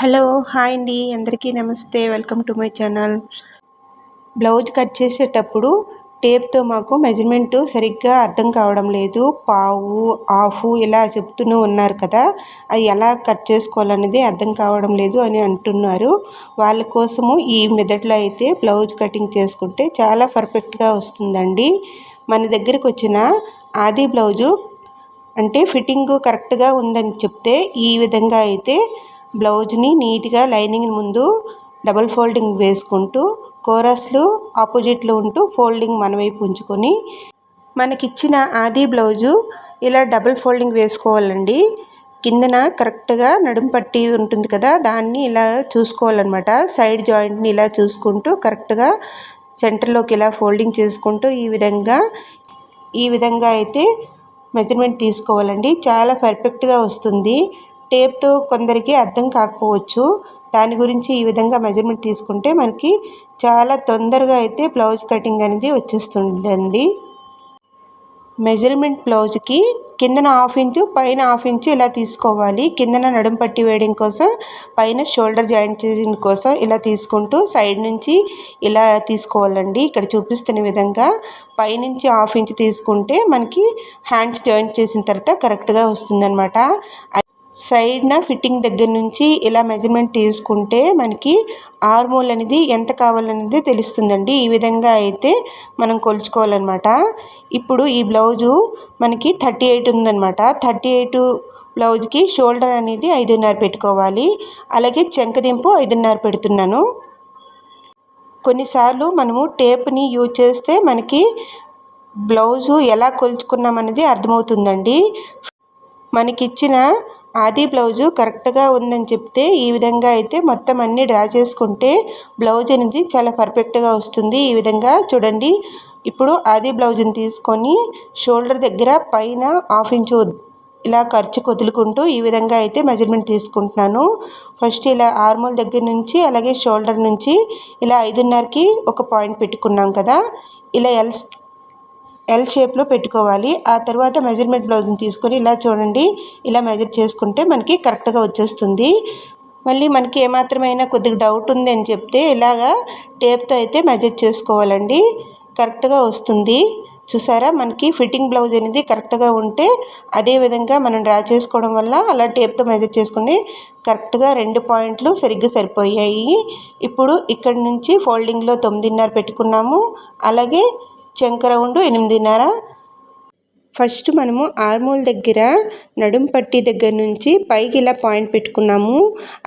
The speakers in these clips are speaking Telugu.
హలో హాయ్ అండి. అందరికీ నమస్తే. Welcome to my channel. Blouse cut చేసేటప్పుడు టేప్తో మాకు మెజర్మెంట్ సరిగ్గా అర్థం కావడం లేదు. పావు హాఫ్ ఇలా చెప్తూనే ఉన్నారు కదా. అది ఎలా కట్ చేసుకోవాలనేది అర్థం కావడం లేదు అని అంటున్నారు. వాళ్ళ కోసము ఈ మెథడ్లో అయితే బ్లౌజ్ కటింగ్ చేసుకుంటే చాలా పర్ఫెక్ట్గా వస్తుందండి. మన దగ్గరికి వచ్చిన ఆది బ్లౌజు అంటే ఫిట్టింగ్ కరెక్ట్గా ఉందని చెప్తే ఈ విధంగా అయితే బ్లౌజ్ని నీట్గా లైనింగ్ ముందు డబల్ ఫోల్డింగ్ వేసుకుంటూ కోరస్లు ఆపోజిట్లో ఉంటూ ఫోల్డింగ్ మన వైపు ఉంచుకొని మనకిచ్చిన ఆది బ్లౌజు ఇలా డబుల్ ఫోల్డింగ్ వేసుకోవాలండి. కిందన కరెక్ట్గా నడుం పట్టి ఉంటుంది కదా దాన్ని ఇలా చూసుకోవాలన్నమాట. సైడ్ జాయింట్ని ఇలా చూసుకుంటూ కరెక్ట్గా సెంటర్లోకి ఇలా ఫోల్డింగ్ చేసుకుంటూ ఈ విధంగా ఈ విధంగా అయితే మెజర్మెంట్ తీసుకోవాలండి. చాలా పర్ఫెక్ట్గా వస్తుంది. టేప్తో కొందరికి అర్థం కాకపోవచ్చు. దాని గురించి ఈ విధంగా మెజర్మెంట్ తీసుకుంటే మనకి చాలా తొందరగా అయితే బ్లౌజ్ కటింగ్ అనేది వచ్చేస్తుందండి. మెజర్మెంట్ బ్లౌజ్కి కిందన హాఫ్ ఇంచు పైన హాఫ్ ఇంచు ఇలా తీసుకోవాలి. కిందన నడుం పట్టి వేయడం కోసం పైన షోల్డర్ జాయింట్ చేయడం కోసం ఇలా తీసుకుంటూ సైడ్ నుంచి ఇలా తీసుకోవాలండి. ఇక్కడ చూపిస్తున్న విధంగా పైనుంచి హాఫ్ ఇంచ్ తీసుకుంటే మనకి హ్యాండ్స్ జాయింట్ చేసిన తర్వాత కరెక్ట్గా వస్తుందన్నమాట. సైడ్న ఫిట్టింగ్ దగ్గర నుంచి ఇలా మెజర్మెంట్ తీసుకుంటే మనకి ఆర్మోల్ అనేది ఎంత కావాలనేది తెలుస్తుందండి. ఈ విధంగా అయితే మనం కొలుచుకోవాలన్నమాట. ఇప్పుడు ఈ బ్లౌజు మనకి థర్టీ ఎయిట్ ఉందన్నమాట. థర్టీ ఎయిట్ బ్లౌజ్కి షోల్డర్ అనేది ఐదున్నర పెట్టుకోవాలి. అలాగే చెంకదింపు ఐదున్నర పెడుతున్నాను. కొన్నిసార్లు మనము టేప్ని యూజ్ చేస్తే మనకి బ్లౌజు ఎలా కొలుచుకున్నామనేది అర్థమవుతుందండి. మనకిచ్చిన ఆది బ్లౌజు కరెక్ట్గా ఉందని చెప్తే ఈ విధంగా అయితే మొత్తం అన్నీ డ్రా చేసుకుంటే బ్లౌజ్ అనేది చాలా పర్ఫెక్ట్గా వస్తుంది. ఈ విధంగా చూడండి. ఇప్పుడు ఆది బ్లౌజ్ని తీసుకొని షోల్డర్ దగ్గర పైన హాఫ్ ఇంచు ఇలా ఖర్చు వదులుకుంటూ ఈ విధంగా అయితే మెజర్మెంట్ తీసుకుంటున్నాను. ఫస్ట్ ఇలా ఆర్మోల్ దగ్గర నుంచి అలాగే షోల్డర్ నుంచి ఇలా ఐదున్నరకి ఒక పాయింట్ పెట్టుకున్నాం కదా. ఇలా ఎల్స్ ఎల్ షేప్లో పెట్టుకోవాలి. ఆ తర్వాత మెజర్మెంట్ బ్లౌజ్ని తీసుకొని ఇలా చూడండి. ఇలా మెజర్ చేసుకుంటే మనకి కరెక్ట్గా వచ్చేస్తుంది. మళ్ళీ మనకి ఏమాత్రమైనా కొద్దిగా డౌట్ ఉంది అని చెప్తే ఇలాగా టేప్తో అయితే మెజర్ చేసుకోవాలండి. కరెక్ట్గా వస్తుంది. చూసారా? మనకి ఫిట్టింగ్ బ్లౌజ్ అనేది కరెక్ట్గా ఉంటే అదేవిధంగా మనం డ్రా చేసుకోవడం వల్ల అలా టేప్తో మెజర్ చేసుకుని కరెక్ట్గా రెండు పాయింట్లు సరిగ్గా సరిపోయాయి. ఇప్పుడు ఇక్కడ నుంచి ఫోల్డింగ్లో తొమ్మిదిన్నర పెట్టుకున్నాము. అలాగే చెంక రౌండ్ ఎనిమిదిన్నర ఫస్ట్ మనము ఆర్మోల్ దగ్గర నడుం పట్టి దగ్గర నుంచి పైకి ఇలా పాయింట్ పెట్టుకున్నాము.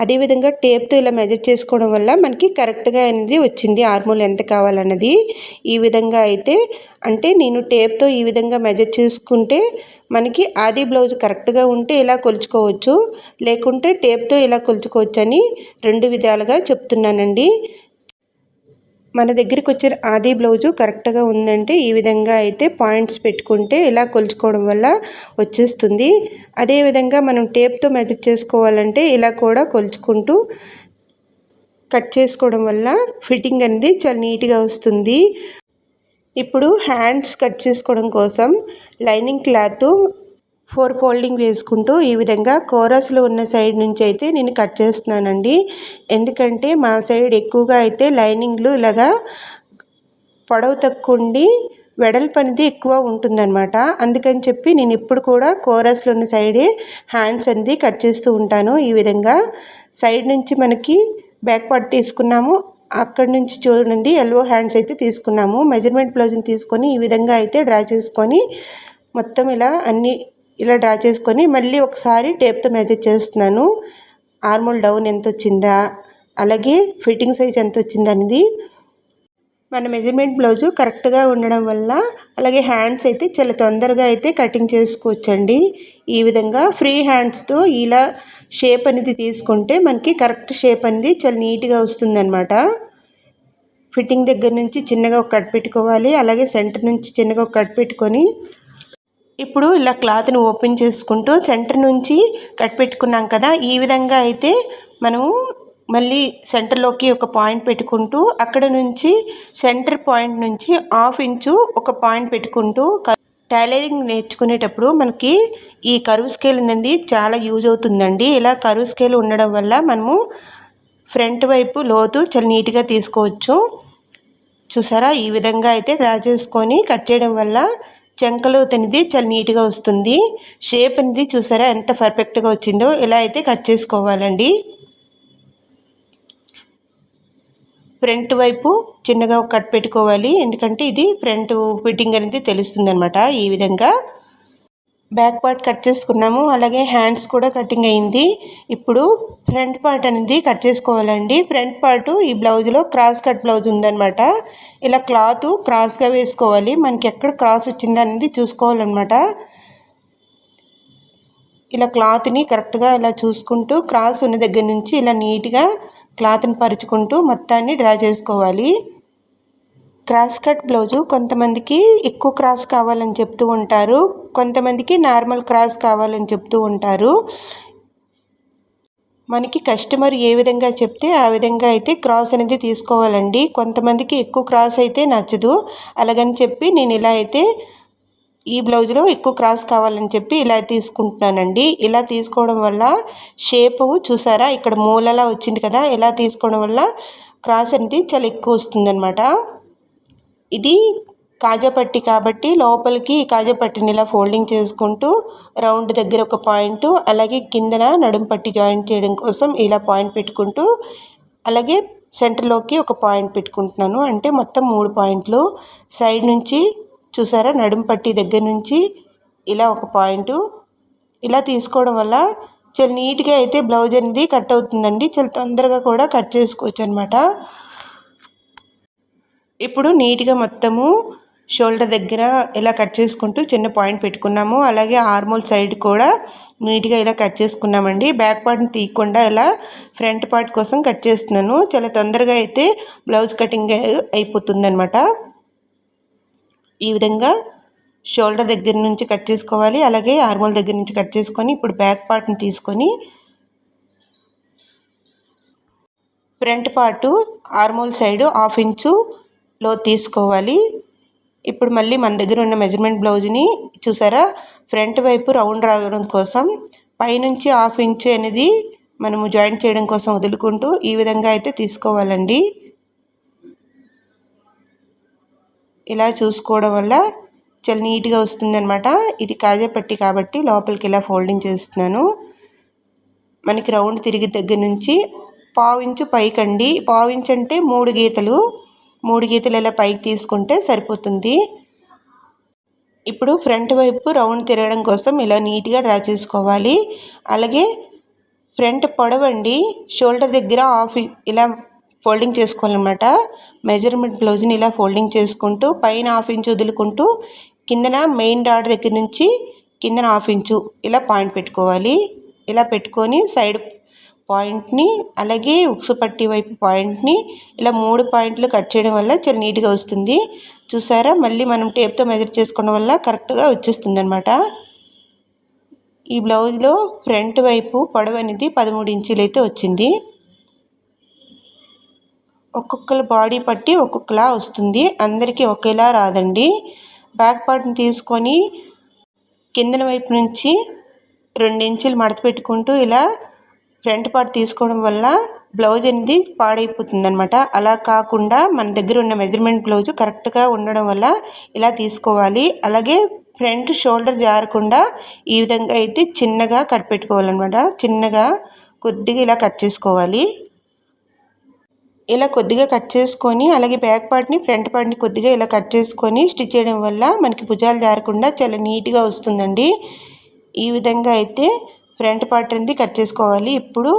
అదేవిధంగా టేప్తో ఇలా మెజర్ చేసుకోవడం వల్ల మనకి కరెక్ట్గా అనేది వచ్చింది ఆర్మోల్ ఎంత కావాలన్నది. ఈ విధంగా అయితే అంటే నేను టేప్తో ఈ విధంగా మెజర్ చేసుకుంటే మనకి ఆది బ్లౌజ్ కరెక్ట్గా ఉంటే ఇలా కొలుచుకోవచ్చు. లేకుంటే టేప్తో ఇలా కొలుచుకోవచ్చు అని రెండు విధాలుగా చెప్తున్నానండి. మన దగ్గరికి వచ్చిన ఆది బ్లౌజు కరెక్ట్గా ఉందంటే ఈ విధంగా అయితే పాయింట్స్ పెట్టుకుంటే ఇలా కొలుచుకోవడం వల్ల వచ్చేస్తుంది. అదేవిధంగా మనం టేప్తో మెజర్ చేసుకోవాలంటే ఇలా కూడా కొలుచుకుంటూ కట్ చేసుకోవడం వల్ల ఫిట్టింగ్ అనేది చాలా నీట్గా వస్తుంది. ఇప్పుడు హ్యాండ్స్ కట్ చేసుకోవడం కోసం లైనింగ్ క్లాత్ ఫోర్ ఫోల్డింగ్ వేసుకుంటూ ఈ విధంగా కోరస్లో ఉన్న సైడ్ నుంచి అయితే నేను కట్ చేస్తున్నానండి. ఎందుకంటే మా సైడ్ ఎక్కువగా అయితే లైనింగ్లు ఇలాగా పొడవు తక్కువ ఉండి వెడల్పు అనేది ఎక్కువ ఉంటుందన్నమాట. అందుకని చెప్పి నేను ఇప్పుడు కూడా కోరస్లో ఉన్న సైడే హ్యాండ్స్ అనేది కట్ చేస్తూ ఉంటాను. ఈ విధంగా సైడ్ నుంచి మనకి బ్యాక్ పార్ట్ తీసుకున్నాము. అక్కడి నుంచి చూడండి ఎల్వో హ్యాండ్స్ అయితే తీసుకున్నాము. మెజర్మెంట్ బ్లౌజ్ని తీసుకొని ఈ విధంగా అయితే డ్రా చేసుకొని మొత్తం ఇలా అన్ని ఇలా డ్రా చేసుకొని మళ్ళీ ఒకసారి టేప్తో మెజర్ చేస్తున్నాను. ఆర్మోల్ డౌన్ ఎంత వచ్చిందా అలాగే ఫిట్టింగ్ సైజ్ ఎంత వచ్చిందా అనేది మన మెజర్మెంట్ బ్లౌజు కరెక్ట్గా ఉండడం వల్ల అలాగే హ్యాండ్స్ అయితే చాలా తొందరగా అయితే కటింగ్ చేసుకోవచ్చండి. ఈ విధంగా ఫ్రీ హ్యాండ్స్తో ఇలా షేప్ అనేది తీసుకుంటే మనకి కరెక్ట్ షేప్ అనేది చాలా నీట్గా వస్తుందన్నమాట. ఫిట్టింగ్ దగ్గర నుంచి చిన్నగా ఒక కట్ పెట్టుకోవాలి అలాగే సెంటర్ నుంచి చిన్నగా ఒక కట్ పెట్టుకొని ఇప్పుడు ఇలా క్లాత్ని ఓపెన్ చేసుకుంటూ సెంటర్ నుంచి కట్ పెట్టుకున్నాం కదా ఈ విధంగా అయితే మనము మళ్ళీ సెంటర్లోకి ఒక పాయింట్ పెట్టుకుంటూ అక్కడ నుంచి సెంటర్ పాయింట్ నుంచి హాఫ్ ఇంచు ఒక పాయింట్ పెట్టుకుంటూ టైలరింగ్ నేర్చుకునేటప్పుడు మనకి ఈ కరువు స్కేల్ అనేది చాలా యూజ్ అవుతుందండి. ఇలా కరువు స్కేల్ ఉండడం వల్ల మనము ఫ్రంట్ వైపు లోతు చాలా నీట్గా తీసుకోవచ్చు. చూసారా? ఈ విధంగా అయితే డ్రా చేసుకొని కట్ చేయడం వల్ల చెంకలు అనేది చాలా నీట్గా వస్తుంది. షేప్ అనేది చూసారా ఎంత పర్ఫెక్ట్గా వచ్చిందో ఇలా అయితే కట్ చేసుకోవాలండి. ఫ్రంట్ వైపు చిన్నగా కట్ పెట్టుకోవాలి. ఎందుకంటే ఇది ఫ్రంట్ ఫిట్టింగ్ అనేది తెలుస్తుంది అనమాట ఈ విధంగా. బ్యాక్ పార్ట్ కట్ చేసుకున్నాము. అలాగే హ్యాండ్స్ కూడా కటింగ్ అయింది. ఇప్పుడు ఫ్రంట్ పార్ట్ అనేది కట్ చేసుకోవాలండి. ఫ్రంట్ పార్ట్ ఈ బ్లౌజ్లో క్రాస్ కట్ బ్లౌజ్ ఉందన్నమాట. ఇలా క్లాత్ క్రాస్గా వేసుకోవాలి. మనకి ఎక్కడ క్రాస్ వచ్చిందనేది చూసుకోవాలన్నమాట. ఇలా క్లాత్ని కరెక్ట్గా ఇలా చూసుకుంటూ క్రాస్ ఉన్న దగ్గర నుంచి ఇలా నీట్గా క్లాత్ని పరుచుకుంటూ మొత్తాన్ని డ్రా చేసుకోవాలి. క్రాస్ కట్ బ్లౌజు కొంతమందికి ఎక్కువ క్రాస్ కావాలని చెప్తూ ఉంటారు కొంతమందికి నార్మల్ క్రాస్ కావాలని చెప్తూ ఉంటారు. మనకి కస్టమర్ ఏ విధంగా చెప్తే ఆ విధంగా అయితే క్రాస్ అనేది తీసుకోవాలండి. కొంతమందికి ఎక్కువ క్రాస్ అయితే నచ్చదు. అలాగని చెప్పి నేను ఇలా అయితే ఈ బ్లౌజ్లో ఎక్కువ క్రాస్ కావాలని చెప్పి ఇలా తీసుకుంటున్నానండి. ఇలా తీసుకోవడం వల్ల షేపు చూసారా? ఇక్కడ మూలలా వచ్చింది కదా ఇలా తీసుకోవడం వల్ల క్రాస్ అనేది చాలా ఎక్కువ వస్తుందన్నమాట. ఇది కాజాపట్టి కాబట్టి లోపలికి కాజాపట్టిని ఇలా ఫోల్డింగ్ చేసుకుంటూ రౌండ్ దగ్గర ఒక పాయింట్ అలాగే కిందన నడుం పట్టి జాయింట్ చేయడం కోసం ఇలా పాయింట్ పెట్టుకుంటూ అలాగే సెంటర్లోకి ఒక పాయింట్ పెట్టుకుంటున్నాను. అంటే మొత్తం మూడు పాయింట్లు. సైడ్ నుంచి చూసారా? నడుం పట్టి దగ్గర నుంచి ఇలా ఒక పాయింట్. ఇలా తీసుకోవడం వల్ల చాలా నీట్గా అయితే బ్లౌజ్ అనేది కట్ అవుతుందండి. చాలా తొందరగా కూడా కట్ చేసుకోవచ్చు అనమాట ఇప్పుడు నీట్గా మొత్తము షోల్డర్ దగ్గర ఇలా కట్ చేసుకుంటూ చిన్న పాయింట్ పెట్టుకున్నాము. అలాగే ఆర్మోల్ సైడ్ కూడా నీట్గా ఇలా కట్ చేసుకున్నామండి. బ్యాక్ పార్ట్ని తీయకుండా ఇలా ఫ్రంట్ పార్ట్ కోసం కట్ చేస్తున్నాను. చాలా తొందరగా అయితే బ్లౌజ్ కటింగ్ అయిపోతుందనమాట ఈ విధంగా షోల్డర్ దగ్గర నుంచి కట్ చేసుకోవాలి. అలాగే ఆర్మోల్ దగ్గర నుంచి కట్ చేసుకొని ఇప్పుడు బ్యాక్ పార్ట్ని తీసుకొని front part armhole side half inch లో తీసుకోవాలి. ఇప్పుడు మళ్ళీ మన దగ్గర ఉన్న మెజర్మెంట్ బ్లౌజ్ని చూసారా? ఫ్రంట్ వైపు రౌండ్ రావడం కోసం పైనుంచి హాఫ్ ఇంచ్ అనేది మనము జాయింట్ చేయడం కోసం వదులుకుంటూ ఈ విధంగా అయితే తీసుకోవాలండి. ఇలా చూసుకోవడం వల్ల చాలా నీట్గా వస్తుందన్నమాట. ఇది కాజాపట్టి కాబట్టి లోపలికి ఇలా ఫోల్డింగ్ చేస్తున్నాను. మనకి రౌండ్ తిరిగి దగ్గర నుంచి పావు ఇంచు పైకండి. ఇంచు అంటే మూడు గీతలు. మూడు గీతలు ఇలా పైకి తీసుకుంటే సరిపోతుంది. ఇప్పుడు ఫ్రంట్ వైపు రౌండ్ తిరగడం కోసం ఇలా నీట్గా డ్రా చేసుకోవాలి. అలాగే ఫ్రంట్ పొడవండి షోల్డర్ దగ్గర ఆఫ్ ఇలా ఫోల్డింగ్ చేసుకోవాలన్నమాట. మెజర్మెంట్ బ్లౌజ్ని ఇలా ఫోల్డింగ్ చేసుకుంటూ పైన హాఫ్ ఇంచ్ వదులుకుంటూ కిందన మెయిన్ డాట్ దగ్గర నుంచి కిందన హాఫ్ ఇంచు ఇలా పాయింట్ పెట్టుకోవాలి. ఇలా పెట్టుకొని సైడ్ పాయింట్ని అలాగే ఉక్సు పట్టి వైపు పాయింట్ని ఇలా మూడు పాయింట్లు కట్ చేయడం వల్ల చాలా నీట్గా వస్తుంది. చూసారా? మళ్ళీ మనం టేప్తో మెజర్ చేసుకోవడం వల్ల కరెక్ట్గా వచ్చేస్తుంది అనమాట ఈ బ్లౌజ్లో ఫ్రంట్ వైపు పొడవు అనేది పదమూడు ఇంచులు అయితే వచ్చింది. ఒక్కొక్కరు బాడీ పట్టి ఒక్కొక్కలా వస్తుంది. అందరికీ ఒకేలా రాదండి. బ్యాక్ పార్ట్ని తీసుకొని కిందన వైపు నుంచి రెండు ఇంచులు మడత పెట్టుకుంటూ ఇలా ఫ్రంట్ పార్ట్ తీసుకోవడం వల్ల బ్లౌజ్ అనేది పాడైపోతుంది అనమాట అలా కాకుండా మన దగ్గర ఉన్న మెజర్మెంట్ బ్లౌజ్ కరెక్ట్గా ఉండడం వల్ల ఇలా తీసుకోవాలి. అలాగే ఫ్రంట్ షోల్డర్ జారకుండా ఈ విధంగా అయితే చిన్నగా కట్ పెట్టుకోవాలన్నమాట. చిన్నగా కొద్దిగా ఇలా కట్ చేసుకోవాలి. ఇలా కొద్దిగా కట్ చేసుకొని అలాగే బ్యాక్ పార్ట్ని ఫ్రంట్ పార్ట్ని కొద్దిగా ఇలా కట్ చేసుకొని స్టిచ్ చేయడం వల్ల మనకి భుజాలు జారకుండా చాలా నీట్గా వస్తుందండి. ఈ విధంగా అయితే ఫ్రంట్ పార్ట్ అనేది కట్ చేసుకోవాలి. ఇప్పుడు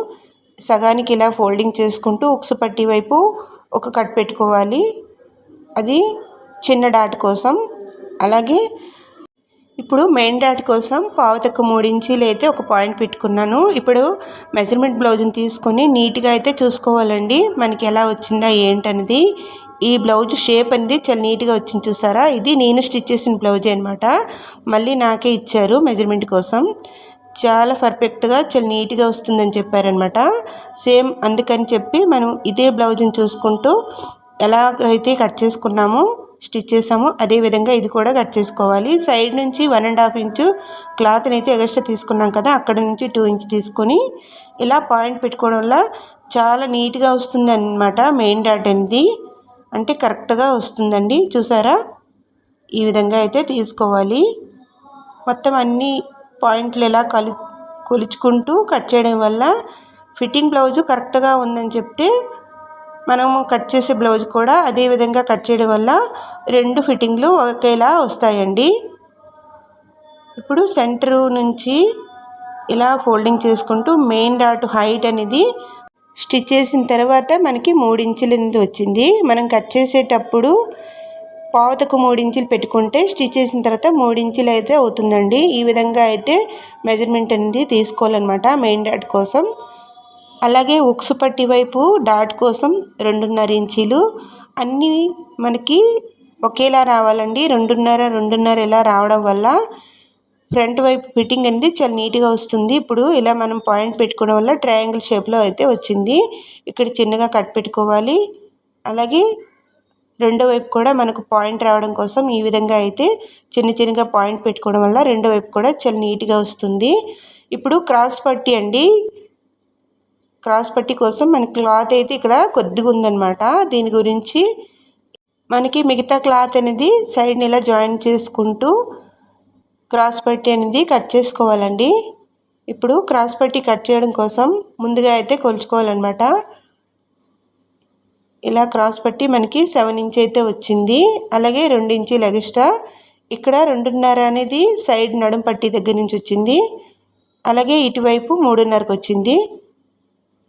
సగానికి ఇలా ఫోల్డింగ్ చేసుకుంటూ ఉక్సు పట్టి వైపు ఒక కట్ పెట్టుకోవాలి. అది చిన్న డాట్ కోసం. అలాగే ఇప్పుడు మెయిన్ డాట్ కోసం పావు తక్కువ మూడు ఇంచీలు అయితే ఒక పాయింట్ పెట్టుకున్నాను. ఇప్పుడు మెజర్మెంట్ బ్లౌజ్ని తీసుకొని నీట్గా అయితే చూసుకోవాలండి. మనకి ఎలా వచ్చిందా ఏంటనేది. ఈ బ్లౌజ్ షేప్ అనేది చాలా నీట్గా వచ్చింది చూసారా? ఇది నేను స్టిచ్ చేసిన బ్లౌజ్ అనమాట మళ్ళీ నాకే ఇచ్చారు మెజర్మెంట్ కోసం. చాలా పర్ఫెక్ట్గా చాలా నీట్గా వస్తుందని చెప్పారనమాట సేమ్ అందుకని చెప్పి మనం ఇదే బ్లౌజ్ని చూసుకుంటూ ఎలాగైతే కట్ చేసుకున్నామో స్టిచ్ చేసామో అదే విధంగా ఇది కూడా కట్ చేసుకోవాలి. సైడ్ నుంచి వన్ అండ్ హాఫ్ ఇంచు క్లాత్ని అయితే ఎగస్ట్రా తీసుకున్నాం కదా అక్కడ నుంచి టూ ఇంచ్ తీసుకొని ఇలా పాయింట్ పెట్టుకోవడం వల్ల చాలా నీట్గా వస్తుంది అనమాట మెయిన్ డాట్ అనేది. అంటే కరెక్ట్గా వస్తుందండి. చూసారా? ఈ విధంగా అయితే తీసుకోవాలి. మొత్తం అన్నీ పాయింట్లు ఇలా కలి కొలుచుకుంటూ కట్ చేయడం వల్ల ఫిట్టింగ్ బ్లౌజు కరెక్ట్గా ఉందని చెప్తే మనము కట్ చేసే బ్లౌజ్ కూడా అదే విధంగా కట్ చేయడం వల్ల రెండు ఫిట్టింగ్లు ఒకేలా వస్తాయండి. ఇప్పుడు సెంటర్ నుంచి ఇలా ఫోల్డింగ్ చేసుకుంటూ మెయిన్ డాట్ హైట్ అనేది స్టిచ్ చేసిన తర్వాత మనకి మూడించులు అనేది వచ్చింది. మనం కట్ చేసేటప్పుడు పావతకు మూడించులు పెట్టుకుంటే స్టిచ్ చేసిన తర్వాత మూడించులు అయితే అవుతుందండి. ఈ విధంగా అయితే మెజర్మెంట్ అనేది తీసుకోవాలన్నమాట మెయిన్ డాట్ కోసం. అలాగే ఉక్సు పట్టి వైపు డాట్ కోసం రెండున్నర ఇంచీలు. అన్నీ మనకి ఒకేలా రావాలండి. రెండున్నర రెండున్నర ఇలా రావడం వల్ల ఫ్రంట్ వైపు ఫిట్టింగ్ అనేది చాలా నీట్గా వస్తుంది. ఇప్పుడు ఇలా మనం పాయింట్ పెట్టుకోవడం వల్ల ట్రయాంగిల్ షేప్లో అయితే వచ్చింది. ఇక్కడ చిన్నగా కట్ పెట్టుకోవాలి. అలాగే రెండో వైపు కూడా మనకు పాయింట్ రావడం కోసం ఈ విధంగా అయితే చిన్న చిన్నగా పాయింట్ పెట్టుకోవడం వల్ల రెండో వైపు కూడా చాలా నీట్గా వస్తుంది. ఇప్పుడు క్రాస్ పట్టి అండి. క్రాస్ పట్టి కోసం మన క్లాత్ అయితే ఇక్కడ కొద్దిగా ఉందన్నమాట. దీని గురించి మనకి మిగతా క్లాత్ అనేది సైడ్ని ఇలా జాయిన్ చేసుకుంటూ క్రాస్ పట్టి అనేది కట్ చేసుకోవాలండి. ఇప్పుడు క్రాస్ పట్టి కట్ చేయడం కోసం ముందుగా అయితే కొలుచుకోవాలన్నమాట. ఇలా క్రాస్ పట్టి మనకి సెవెన్ ఇంచ్ అయితే వచ్చింది. అలాగే రెండు ఇంచీలు ఎగస్ట్రా ఇక్కడ రెండున్నర అనేది సైడ్ నడుం పట్టి దగ్గర నుంచి వచ్చింది. అలాగే ఇటువైపు మూడున్నరకు వచ్చింది.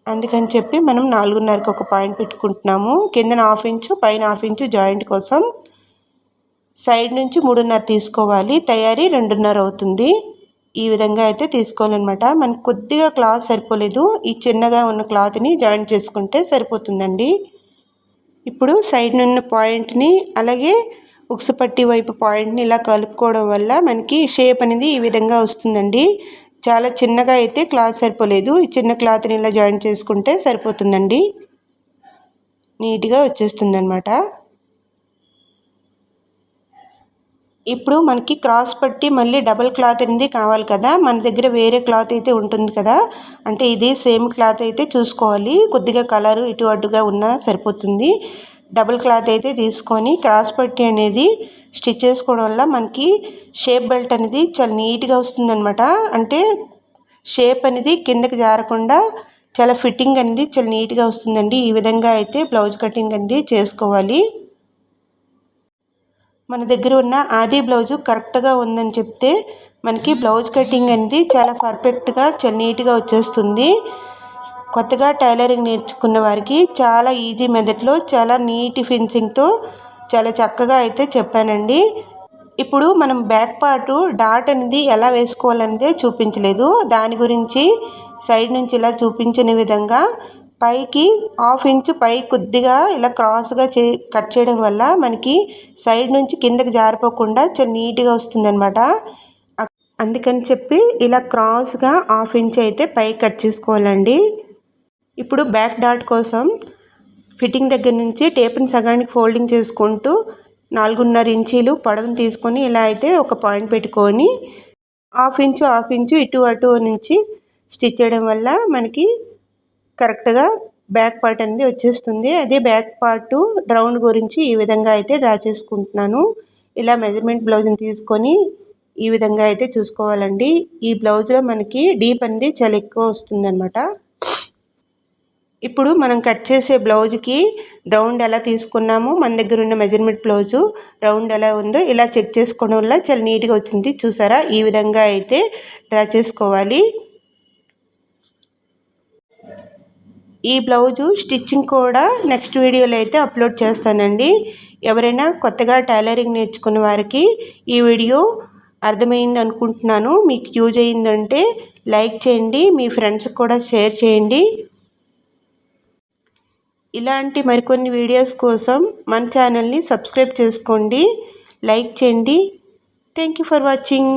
అందుకని చెప్పి మనం నాలుగున్నరకు ఒక పాయింట్ పెట్టుకుంటున్నాము. కిందన హాఫ్ ఇంచు పైన హాఫ్ ఇంచు జాయింట్ కోసం సైడ్ నుంచి మూడున్నర తీసుకోవాలి. తయారీ రెండున్నర అవుతుంది. ఈ విధంగా అయితే తీసుకోవాలన్నమాట. మనకు కొద్దిగా క్లాత్ సరిపోలేదు. ఈ చిన్నగా ఉన్న క్లాత్ని జాయింట్ చేసుకుంటే సరిపోతుందండి. ఇప్పుడు సైడ్ నున్న పాయింట్ని అలాగే ఉక్సపట్టి వైపు పాయింట్ని ఇలా కలుపుకోవడం వల్ల మనకి షేప్ అనేది ఈ విధంగా వస్తుందండి. చాలా చిన్నగా అయితే క్లాత్ సరిపోలేదు. ఈ చిన్న క్లాత్ని ఇలా జాయిన్ చేసుకుంటే సరిపోతుందండి. నీట్గా వచ్చేస్తుంది అనమాట ఇప్పుడు మనకి క్రాస్ పట్టి మళ్ళీ డబల్ క్లాత్ అనేది కావాలి కదా. మన దగ్గర వేరే క్లాత్ అయితే ఉంటుంది కదా. అంటే ఇది సేమ్ క్లాత్ అయితే చూసుకోవాలి. కొద్దిగా కలర్ ఇటు అటుగా ఉన్నా సరిపోతుంది. డబుల్ క్లాత్ అయితే తీసుకొని క్రాస్ పట్టి అనేది స్టిచ్ చేసుకోవడం వల్ల మనకి షేప్ బెల్ట్ అనేది చాలా నీట్గా వస్తుందన్నమాట. అంటే షేప్ అనేది కిందకి జారకుండా చాలా ఫిట్టింగ్ అనేది చాలా నీట్గా వస్తుందండి. ఈ విధంగా అయితే బ్లౌజ్ కటింగ్ అనేది చేసుకోవాలి. మన దగ్గర ఉన్న ఆది బ్లౌజు కరెక్ట్గా ఉందని చెప్తే మనకి బ్లౌజ్ కటింగ్ అనేది చాలా పర్ఫెక్ట్గా చాలా నీట్గా వచ్చేస్తుంది. కొత్తగా టైలరింగ్ నేర్చుకున్న వారికి చాలా ఈజీ మెథడ్లో చాలా నీట్ ఫినిషింగ్తో చాలా చక్కగా అయితే చెప్పానండి. ఇప్పుడు మనం బ్యాక్ పార్ట్ డాట్ అనేది ఎలా వేసుకోవాలనేది చూపించలేదు. దాని గురించి సైడ్ నుంచి ఇలా చూపించిన విధంగా పైకి హాఫ్ ఇంచ్ పై కొద్దిగా ఇలా క్రాస్గా చే కట్ చేయడం వల్ల మనకి సైడ్ నుంచి కిందకి జారిపోకుండా చాలా నీట్గా వస్తుందన్నమాట. అందుకని చెప్పి ఇలా క్రాస్గా హాఫ్ ఇంచ్ అయితే పై కట్ చేసుకోవాలండి. ఇప్పుడు బ్యాక్ డాట్ కోసం ఫిట్టింగ్ దగ్గర నుంచి టేప్ని సగానికి ఫోల్డింగ్ చేసుకుంటూ నాలుగున్నర ఇంచీలు పొడవును తీసుకొని ఇలా అయితే ఒక పాయింట్ పెట్టుకొని హాఫ్ ఇంచు హాఫ్ ఇంచు ఇటు అటు నుంచి స్టిచ్ చేయడం వల్ల మనకి కరెక్ట్గా బ్యాక్ పార్ట్ అనేది వచ్చేస్తుంది. అదే బ్యాక్ పార్ట్ రౌండ్ గురించి ఈ విధంగా అయితే డ్రా చేసుకుంటున్నాను. ఇలా మెజర్మెంట్ బ్లౌజ్ని తీసుకొని ఈ విధంగా అయితే చూసుకోవాలండి. ఈ బ్లౌజ్లో మనకి డీప్ అనేది చాలా ఎక్కువ వస్తుందనమాట ఇప్పుడు మనం కట్ చేసే బ్లౌజ్కి రౌండ్ ఎలా తీసుకున్నామో మన దగ్గర ఉన్న మెజర్మెంట్ బ్లౌజు రౌండ్ ఎలా ఉందో ఇలా చెక్ చేసుకోవడం వల్ల చాలా నీట్గా వచ్చింది. చూసారా? ఈ విధంగా అయితే డ్రా చేసుకోవాలి. ఈ బ్లౌజు స్టిచ్చింగ్ కూడా నెక్స్ట్ వీడియోలో అయితే అప్లోడ్ చేస్తానండి. ఎవరైనా కొత్తగా టైలరింగ్ నేర్చుకున్న వారికి ఈ వీడియో అర్థమైంది అనుకుంటున్నాను. మీకు యూజ్ అయిందంటే లైక్ చేయండి మీ ఫ్రెండ్స్కి కూడా షేర్ చేయండి. ఇలాంటి మరికొన్ని వీడియోస్ కోసం మన ఛానల్ని సబ్స్క్రైబ్ చేసుకోండి లైక్ చేయండి. Thank you for watching.